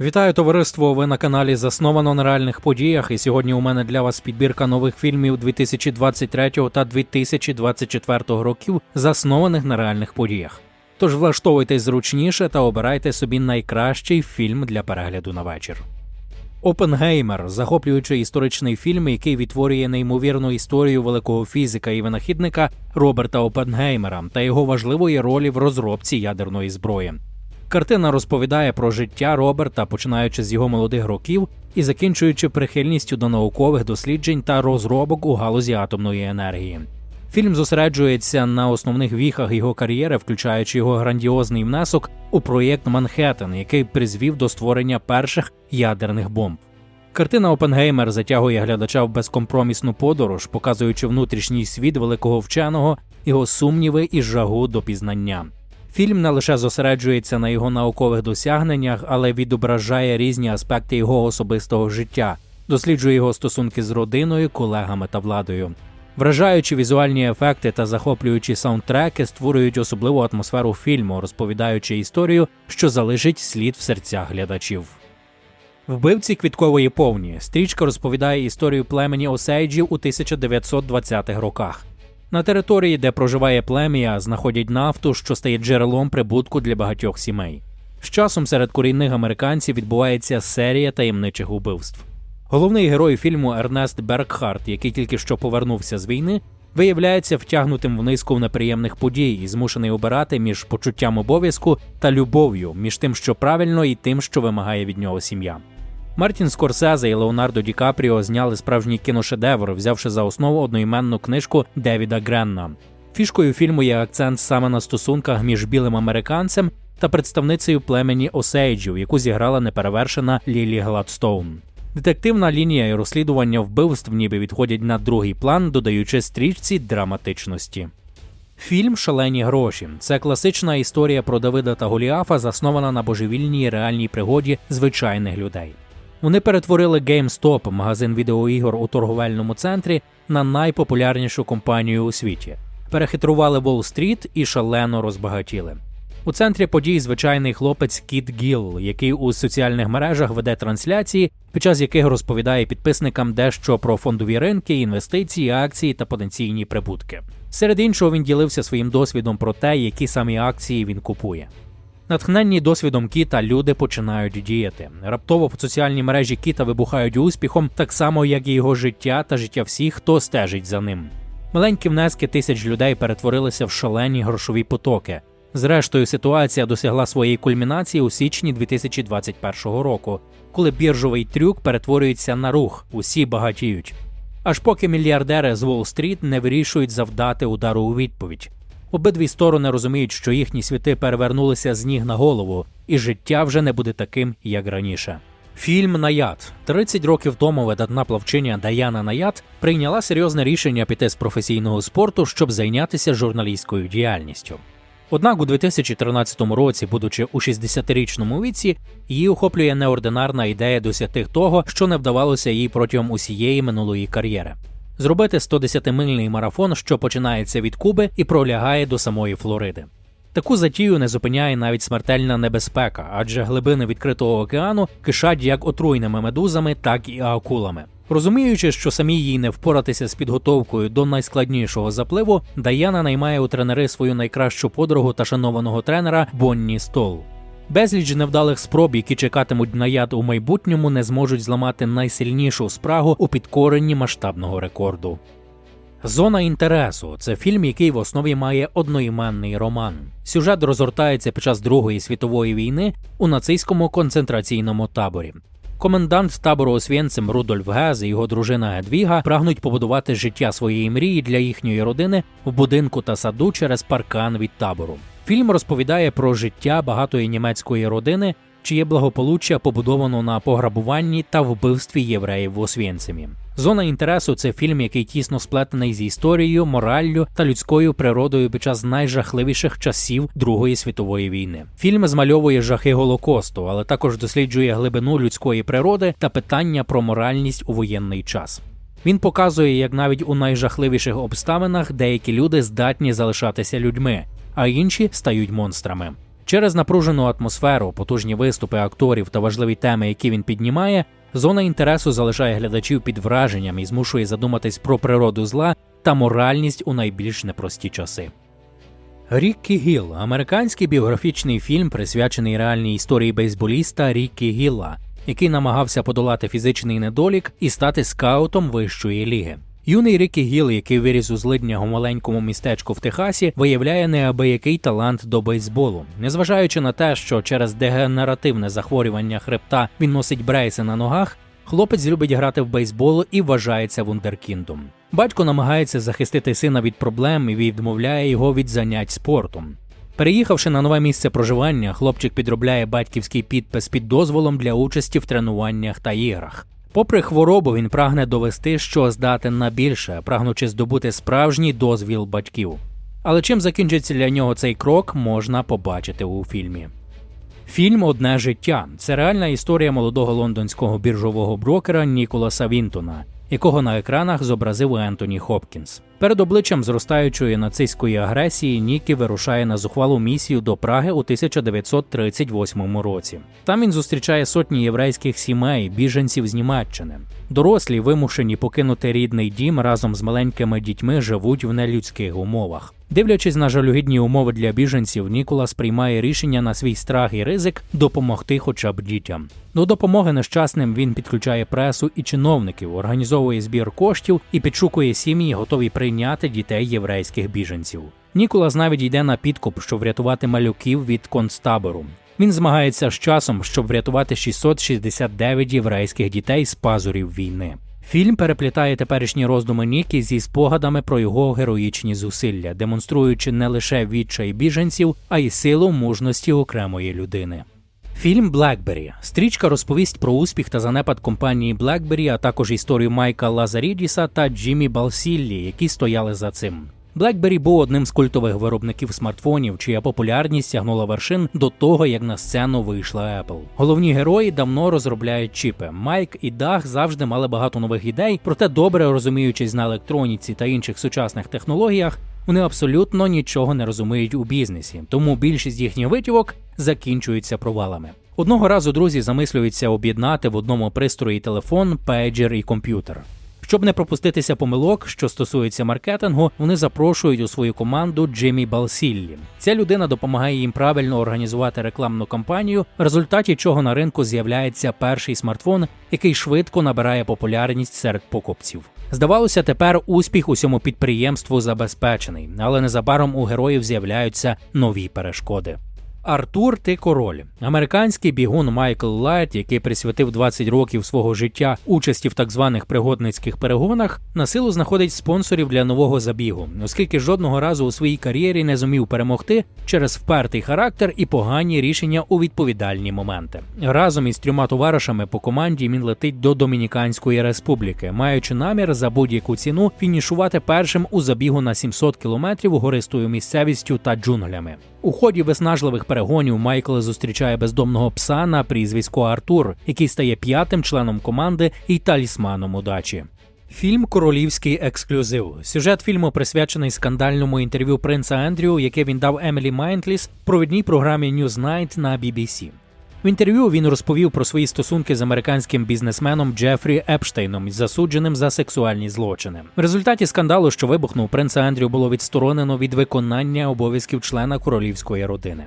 Вітаю товариство! Ви на каналі Засновано на реальних подіях. І сьогодні у мене для вас підбірка нових фільмів 2023 та 2024 років, заснованих на реальних подіях. Тож влаштовуйтесь зручніше та обирайте собі найкращий фільм для перегляду на вечір. Опенгеймер захоплюючий історичний фільм, який відтворює неймовірну історію великого фізика і винахідника Роберта Опенгеймера та його важливої ролі в розробці ядерної зброї. Картина розповідає про життя Роберта, починаючи з його молодих років і закінчуючи прихильністю до наукових досліджень та розробок у галузі атомної енергії. Фільм зосереджується на основних віхах його кар'єри, включаючи його грандіозний внесок у проєкт Манхеттен, який призвів до створення перших ядерних бомб. Картина Опенгеймер затягує глядача в безкомпромісну подорож, показуючи внутрішній світ великого вченого, його сумніви і жагу до пізнання. Фільм не лише зосереджується на його наукових досягненнях, але відображає різні аспекти його особистого життя, досліджує його стосунки з родиною, колегами та владою. Вражаючі візуальні ефекти та захоплюючі саундтреки створюють особливу атмосферу фільму, розповідаючи історію, що залишить слід в серцях глядачів. Вбивці квіткової повні стрічка розповідає історію племені Осейджів у 1920-х роках. На території, де проживає плем'я, знаходять нафту, що стає джерелом прибутку для багатьох сімей. З часом серед корінних американців відбувається серія таємничих убивств. Головний герой фільму Ернест Бергхарт, який тільки що повернувся з війни, виявляється втягнутим в низку неприємних подій і змушений обирати між почуттям обов'язку та любов'ю, між тим, що правильно, і тим, що вимагає від нього сім'я. Мартін Скорсезе і Леонардо Ді Капріо зняли справжній кіношедевр, взявши за основу одноіменну книжку Девіда Гренна. Фішкою фільму є акцент саме на стосунках між білим американцем та представницею племені Осейджів, яку зіграла неперевершена Лілі Гладстоун. Детективна лінія і розслідування вбивств ніби відходять на другий план, додаючи стрічці драматичності. Фільм Шалені гроші це класична історія про Давида та Голіафа, заснована на божевільній реальній пригоді звичайних людей. Вони перетворили GameStop, магазин відеоігор у торговельному центрі, на найпопулярнішу компанію у світі. Перехитрували Уолл-стріт і шалено розбагатіли. У центрі подій звичайний хлопець Кіт Гіл, який у соціальних мережах веде трансляції, під час яких розповідає підписникам дещо про фондові ринки, інвестиції, акції та потенційні прибутки. Серед іншого він ділився своїм досвідом про те, які самі акції він купує. Натхненні досвідом кіта люди починають діяти. Раптово соціальні мережі кіта вибухають успіхом, так само як і його життя та життя всіх, хто стежить за ним. Маленькі внески тисяч людей перетворилися в шалені грошові потоки. Зрештою, ситуація досягла своєї кульмінації у січні 2021 року, коли біржовий трюк перетворюється на рух, усі багатіють. Аж поки мільярдери з Уолл-стріт не вирішують завдати удару у відповідь. Обидві сторони розуміють, що їхні світи перевернулися з ніг на голову, і життя вже не буде таким, як раніше. Фільм Наяд 30 років тому видатна плавчиня Даяна Наяд прийняла серйозне рішення піти з професійного спорту, щоб зайнятися журналістською діяльністю. Однак у 2013 році, будучи у 60-річному віці, її охоплює неординарна ідея досягти того, що не вдавалося їй протягом усієї минулої кар'єри. Зробити 110-мильний марафон, що починається від Куби і пролягає до самої Флориди. Таку затію не зупиняє навіть смертельна небезпека, адже глибини відкритого океану кишать як отруйними медузами, так і акулами. Розуміючи, що самі їй не впоратися з підготовкою до найскладнішого запливу, Даяна наймає у тренери свою найкращу подругу та шанованого тренера Бонні Стол. Безліч невдалих спроб, які чекатимуть на яд у майбутньому, не зможуть зламати найсильнішу спрагу у підкоренні масштабного рекорду. Зона інтересу це фільм, який в основі має одноіменний роман. Сюжет розгортається під час Другої світової війни у нацистському концентраційному таборі. Комендант табору Освєнцем Рудольф Гез і його дружина Гедвіга прагнуть побудувати життя своєї мрії для їхньої родини в будинку та саду через паркан від табору. Фільм розповідає про життя багатої німецької родини, чиє благополуччя побудовано на пограбуванні та вбивстві євреїв в Освєнцимі. Зона інтересу це фільм, який тісно сплетений з історією, мораллю та людською природою під час найжахливіших часів Другої світової війни. Фільм змальовує жахи Голокосту, але також досліджує глибину людської природи та питання про моральність у воєнний час. Він показує, як навіть у найжахливіших обставинах деякі люди здатні залишатися людьми, а інші стають монстрами. Через напружену атмосферу, потужні виступи акторів та важливі теми, які він піднімає, зона інтересу залишає глядачів під враженням і змушує задуматись про природу зла та моральність у найбільш непрості часи. Ріккі Гіл американський біографічний фільм, присвячений реальній історії бейсболіста Ріккі Гілла, який намагався подолати фізичний недолік і стати скаутом вищої ліги. Юний Рікі Гіл, який виріс у злиднягу маленькому містечку в Техасі, виявляє неабиякий талант до бейсболу, незважаючи на те, що через дегенеративне захворювання хребта він носить брейси на ногах. Хлопець любить грати в бейсбол і вважається вундеркіндом. Батько намагається захистити сина від проблем і відмовляє його від занять спортом. Переїхавши на нове місце проживання, хлопчик підробляє батьківський підпис під дозволом для участі в тренуваннях та іграх. Попри хворобу, він прагне довести, що здатен на більше, прагнучи здобути справжній дозвіл батьків. Але чим закінчиться для нього цей крок, можна побачити у фільмі. Фільм Одне життя це реальна історія молодого лондонського біржового брокера Ніколаса Вінтона, якого на екранах зобразив Ентоні Хопкінс. Перед обличчям зростаючої нацистської агресії Нікі вирушає на зухвалу місію до Праги у 1938 році. Там він зустрічає сотні єврейських сімей, біженців з Німеччини. Дорослі, вимушені покинути рідний дім разом з маленькими дітьми, живуть в нелюдських умовах. Дивлячись на жалюгідні умови для біженців, Ніколас приймає рішення на свій страх і ризик допомогти хоча б дітям. До допомоги нещасним він підключає пресу і чиновників, організовує збір коштів і підшукує сім'ї, готові прийняти дітей єврейських біженців. Ніколас навіть йде на підкуп, щоб врятувати малюків від концтабору. Він змагається з часом, щоб врятувати 669 єврейських дітей з пазурів війни. Фільм переплітає теперішні роздуми Нікі зі спогадами про його героїчні зусилля, демонструючи не лише відчай біженців, а й силу мужності окремої людини. Фільм Блекбері стрічка розповість про успіх та занепад компанії Блекбері, а також історію Майка Лазарідіса та Джиммі Балсіллі, які стояли за цим. BlackBerry був одним з культових виробників смартфонів, чия популярність сягнула вершин до того, як на сцену вийшла Apple. Головні герої давно розробляють чіпи. Майк і Дах завжди мали багато нових ідей, проте добре розуміючись на електроніці та інших сучасних технологіях. Вони абсолютно нічого не розуміють у бізнесі, тому більшість їхніх витівок закінчуються провалами. Одного разу друзі замислюються об'єднати в одному пристрої телефон, пейджер і комп'ютер. Щоб не пропуститися помилок, що стосується маркетингу, вони запрошують у свою команду Джиммі Балсіллі. Ця людина допомагає їм правильно організувати рекламну кампанію, в результаті чого на ринку з'являється перший смартфон, який швидко набирає популярність серед покупців. Здавалося, тепер успіх усьому підприємству забезпечений, але незабаром у героїв з'являються нові перешкоди. Артур Ти король, американський бігун Майкл Лайт, який присвятив 20 років свого життя участі в так званих пригодницьких перегонах, на силу знаходить спонсорів для нового забігу, оскільки жодного разу у своїй кар'єрі не зумів перемогти через впертий характер і погані рішення у відповідальні моменти. Разом із трьома товаришами по команді він летить до Домініканської республіки, маючи намір за будь-яку ціну фінішувати першим у забігу на 700 кілометрів гористою місцевістю та джунглями. У ході виснажливих перегонів Майкл зустрічає бездомного пса на прізвисько Артур, який стає п'ятим членом команди і талісманом удачі. Фільм Королівський ексклюзив. Сюжет фільму присвячений скандальному інтерв'ю принца Ендрю, яке він дав Емілі Майнтліс в провідній програмі Newsnight на BBC. В інтерв'ю він розповів про свої стосунки з американським бізнесменом Джефрі Епштейном, засудженим за сексуальні злочини. В результаті скандалу, що вибухнув принца Ендрю, було відсторонено від виконання обов'язків члена королівської родини.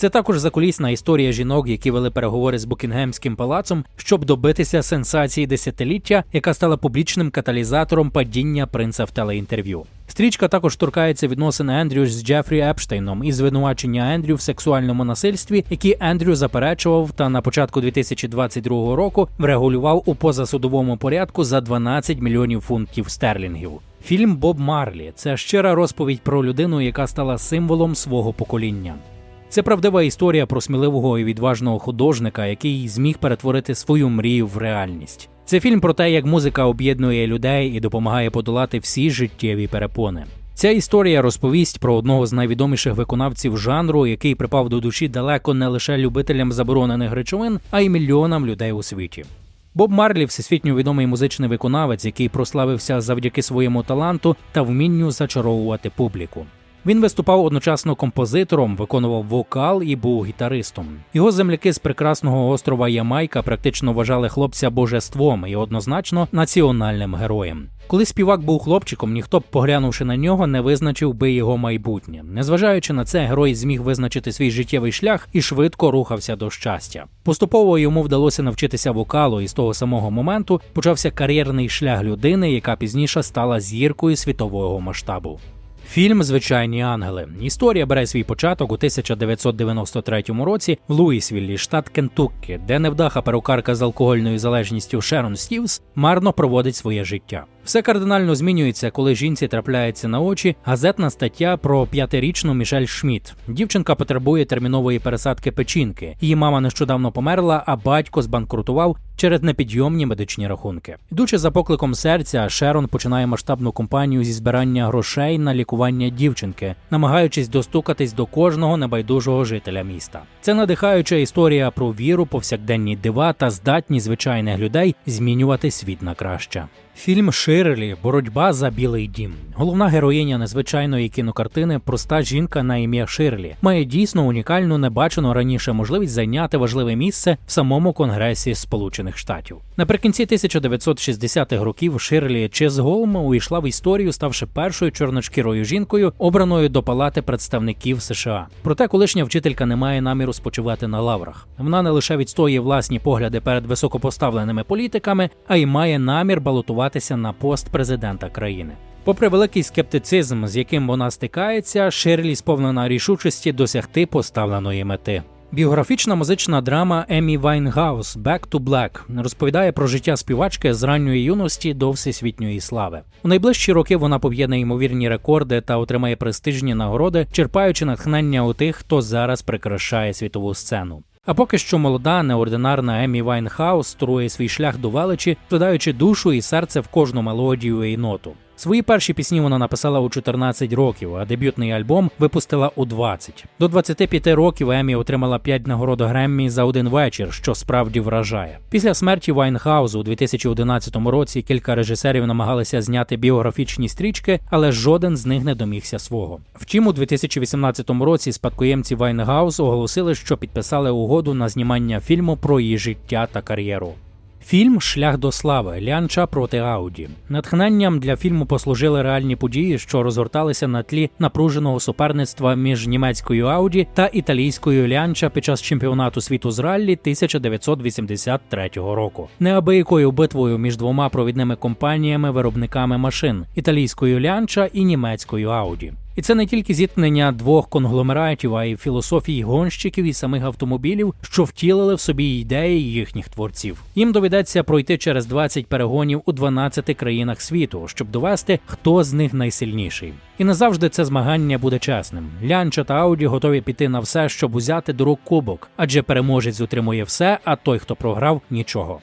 Це також закулісна історія жінок, які вели переговори з Букінгемським палацом, щоб добитися сенсації десятиліття, яка стала публічним каталізатором падіння принца в телеінтерв'ю. Стрічка також торкається відносин Ендрю з Джефрі Епштейном і звинувачення Ендрю в сексуальному насильстві, які Ендрю заперечував та на початку 2022 року врегулював у позасудовому порядку за 12 мільйонів фунтів стерлінгів. Фільм Боб Марлі це щира розповідь про людину, яка стала символом свого покоління. Це правдива історія про сміливого і відважного художника, який зміг перетворити свою мрію в реальність. Це фільм про те, як музика об'єднує людей і допомагає подолати всі життєві перепони. Ця історія розповість про одного з найвідоміших виконавців жанру, який припав до душі далеко не лише любителям заборонених речовин, а й мільйонам людей у світі. Боб Марлі всесвітньо відомий музичний виконавець, який прославився завдяки своєму таланту та вмінню зачаровувати публіку. Він виступав одночасно композитором, виконував вокал і був гітаристом. Його земляки з прекрасного острова Ямайка практично вважали хлопця божеством і однозначно національним героєм. Коли співак був хлопчиком, ніхто б, поглянувши на нього, не визначив би його майбутнє. Незважаючи на це, герой зміг визначити свій життєвий шлях і швидко рухався до щастя. Поступово йому вдалося навчитися вокалу, і з того самого моменту почався кар'єрний шлях людини, яка пізніше стала зіркою світового масштабу. Фільм Звичайні ангели. Історія бере свій початок у 1993 році в Луїсвіллі, штат Кентуккі, де невдаха перукарка з алкогольною залежністю Шерон Стівс марно проводить своє життя. Все кардинально змінюється, коли жінці трапляється на очі газетна стаття про п'ятирічну Мішель Шмідт. Дівчинка потребує термінової пересадки печінки. Її мама нещодавно померла, а батько збанкрутував через непідйомні медичні рахунки. Йдучи за покликом серця, Шерон починає масштабну кампанію зі збирання грошей на лікування дівчинки, намагаючись достукатись до кожного небайдужого жителя міста. Це надихаюча історія про віру, повсякденні дива та здатність звичайних людей змінювати світ на краще. Фільм Ширлі Боротьба за білий дім. Головна героїня незвичайної кінокартини проста жінка на ім'я Ширлі має дійсно унікальну, небачену раніше можливість зайняти важливе місце в самому Конгресі Сполучених Штатів. Наприкінці 1960-х років Ширлі Чезголм увійшла в історію, ставши першою чорношкірою жінкою, обраною до Палати представників США. Проте колишня вчителька не має наміру спочивати на лаврах. Вона не лише відстоює власні погляди перед високопоставленими політиками, а й має намір балотуватися на пост президента країни. Попри великий скептицизм, з яким вона стикається, Ширлі сповнена рішучості досягти поставленої мети. Біографічна музична драма Емі Вайнгаус «Back to Black» розповідає про життя співачки з ранньої юності до всесвітньої слави. У найближчі роки вона поб'є ймовірні рекорди та отримає престижні нагороди, черпаючи натхнення у тих, хто зараз прикрашає світову сцену. А поки що молода, неординарна Емі Вайнхаус струє свій шлях до величі, вкладаючи душу і серце в кожну мелодію і ноту. Свої перші пісні вона написала у 14 років, а дебютний альбом випустила у 20. До 25 років Емі отримала 5 нагород Греммі за один вечір, що справді вражає. Після смерті Вайнхаузу у 2011 році кілька режисерів намагалися зняти біографічні стрічки, але жоден з них не домігся свого. Втім, у 2018 році спадкоємці Вайнгаус оголосили, що підписали угоду на знімання фільму про її життя та кар'єру. Фільм Шлях до слави Лянча проти Ауді. Натхненням для фільму послужили реальні події, що розгорталися на тлі напруженого суперництва між німецькою Ауді та італійською Лянча під час чемпіонату світу з раллі 1983 року. Неабиякою битвою між двома провідними компаніями-виробниками машин італійською Лянча і німецькою Ауді. І це не тільки зіткнення двох конгломератів, а й філософії гонщиків і самих автомобілів, що втілили в собі ідеї їхніх творців. Їм доведеться пройти через 20 перегонів у 12 країнах світу, щоб довести, хто з них найсильніший. І не завжди це змагання буде чесним. Лянча та Ауді готові піти на все, щоб узяти до рук кубок, адже переможець утримує все, а той, хто програв, нічого.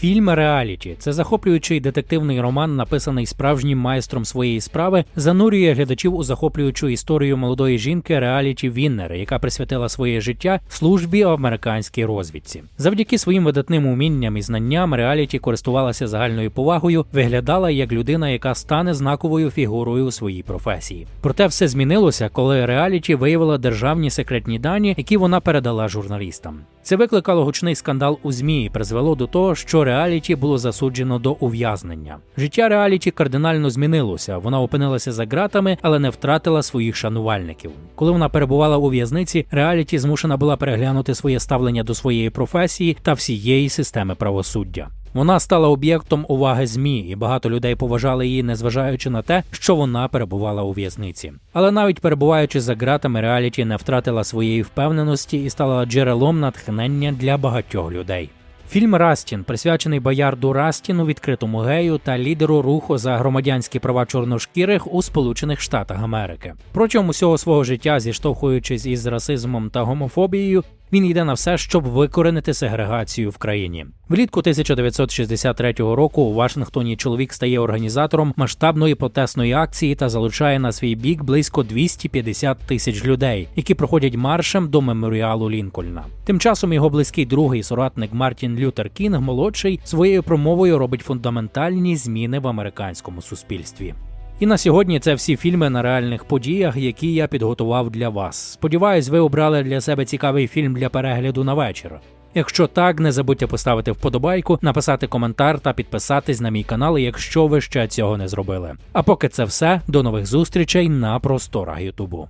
Фільм Реаліті це захоплюючий детективний роман, написаний справжнім майстром своєї справи, занурює глядачів у захоплюючу історію молодої жінки Реаліті Віннер, яка присвятила своє життя службі в американській розвідці. Завдяки своїм видатним умінням і знанням Реаліті користувалася загальною повагою, виглядала як людина, яка стане знаковою фігурою у своїй професії. Проте все змінилося, коли Реаліті виявила державні секретні дані, які вона передала журналістам. Це викликало гучний скандал у змі і призвело до того, що реаліті було засуджено до ув'язнення. Життя реаліті кардинально змінилося. Вона опинилася за ґратами, але не втратила своїх шанувальників. Коли вона перебувала у в'язниці, реаліті змушена була переглянути своє ставлення до своєї професії та всієї системи правосуддя. Вона стала об'єктом уваги змі, і багато людей поважали її, незважаючи на те, що вона перебувала у в'язниці. Але навіть перебуваючи за ґратами, реаліті не втратила своєї впевненості і стала джерелом натхнення для багатьох людей. Фільм Растін присвячений боярду Растіну, відкритому гею та лідеру руху за громадянські права чорношкірих у Сполучених Штатах Америки. Протягом усього свого життя, зіштовхуючись із расизмом та гомофобією, він йде на все, щоб викоренити сегрегацію в країні. Влітку 1963 року у Вашингтоні чоловік стає організатором масштабної протестної акції та залучає на свій бік близько 250 тисяч людей, які проходять маршем до меморіалу Лінкольна. Тим часом його близький другий соратник Мартін Лютер Кінг молодший своєю промовою робить фундаментальні зміни в американському суспільстві. І на сьогодні це всі фільми на реальних подіях, які я підготував для вас. Сподіваюсь, ви обрали для себе цікавий фільм для перегляду на вечір. Якщо так, не забудьте поставити вподобайку, написати коментар та підписатись на мій канал, якщо ви ще цього не зробили. А поки це все, до нових зустрічей на просторах Ютубу.